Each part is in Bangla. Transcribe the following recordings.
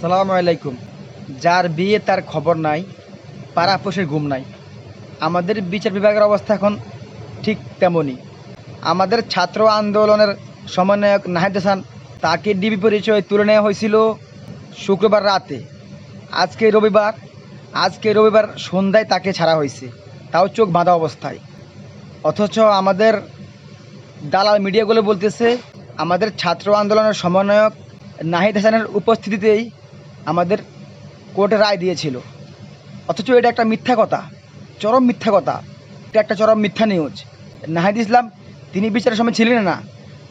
সালাম আলাইকুম। যার বিয়ে তার খবর নাই, পাড়া ঘুম নাই। আমাদের বিচার বিভাগের অবস্থা এখন ঠিক তেমনই। আমাদের ছাত্র আন্দোলনের সমন্বয়ক নাহিদ হাসান তাকে ডিবি পরিচয় তুলে নেওয়া হয়েছিল শুক্রবার রাতে। আজকে রবিবার আজকে রবিবার সন্ধ্যায় তাকে ছাড়া হয়েছে। তাও চোখ বাঁধা অবস্থায়। অথচ আমাদের দালাল মিডিয়াগুলো বলতেছে, আমাদের ছাত্র আন্দোলনের সমন্বয়ক নাহিদ হাসানের উপস্থিতিতেই আমাদের কোর্টে রায় দিয়েছিল। অথচ এটা একটা মিথ্যা কথা, চরম মিথ্যা কথা। এটা একটা চরম মিথ্যা নিউজ নাহিদ ইসলাম, তিনি বিচারের সময় ছিলেন না।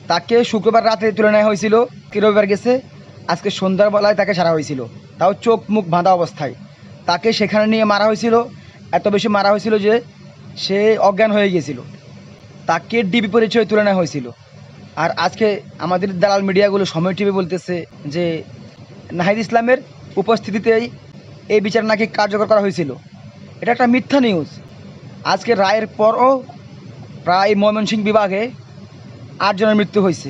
তাকে শুক্রবার রাতে তুলে নেওয়া হয়েছিল কি রবিবার গেছে, আজকে সন্ধ্যার বেলায় তাকে ছাড়া হয়েছিল। তাও চোখ মুখ বাঁধা অবস্থায়। তাকে সেখানে নিয়ে মারা হয়েছিল। এত বেশি মারা হয়েছিল যে সে অজ্ঞান হয়ে গিয়েছিল। তাকে ডিবি পরিচয় তুলে নেওয়া হয়েছিল। আর আজকে আমাদের দালাল মিডিয়াগুলো সময় টিভি বলতেছে যে নাহিদ ইসলামের উপস্থিতিতেই এই বিচার নাকি কার্যকর করা হয়েছিল। এটা একটা মিথ্যা নিউজ আজকে রায়ের পরও প্রায় ময়মনসিংহ বিভাগে আটজনের মৃত্যু হয়েছে।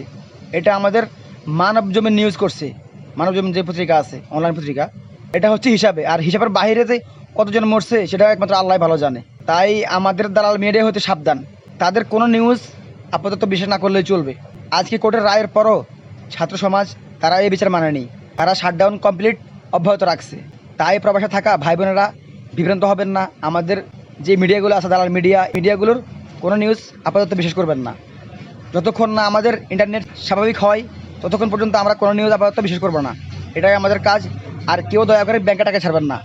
এটা আমাদের মানব জমিন নিউজ করছে। মানব যে পত্রিকা আছে অনলাইন পত্রিকা, এটা হচ্ছে হিসাবে। আর হিসাবের বাইরে যে কতজন মরছে সেটা একমাত্র আল্লাহ ভালো জানে। তাই আমাদের দালাল মিডিয়া হতে সাবধান। তাদের কোনো নিউজ আপাতত বিশ্বাস না করলেই চলবে। আজকে কোর্টের রায়ের পরও ছাত্র সমাজ তারা এই বিচার মানেনি। তারা শাটডাউন কমপ্লিট অব্যাহত রাখছে। তাই প্রবাসে থাকা ভাই বোনেরা বিভ্রান্ত হবেন না। আমাদের যে মিডিয়াগুলো আছে, দালাল মিডিয়া, মিডিয়াগুলোর কোনো নিউজ আপাতত বিশ্বাস করবেন না। যতক্ষণ না আমাদের ইন্টারনেট স্বাভাবিক হয়, ততক্ষণ পর্যন্ত আমরা কোনো নিউজ আপাতত বিশ্বাস করব না। এটাই আমাদের কাজ। আর কেউ দয়া করে ব্যাংকে টাকা ছাড়বেন না।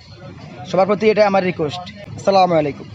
সবার প্রতি এটাই আমার রিকোয়েস্ট আসসালামু আলাইকুম।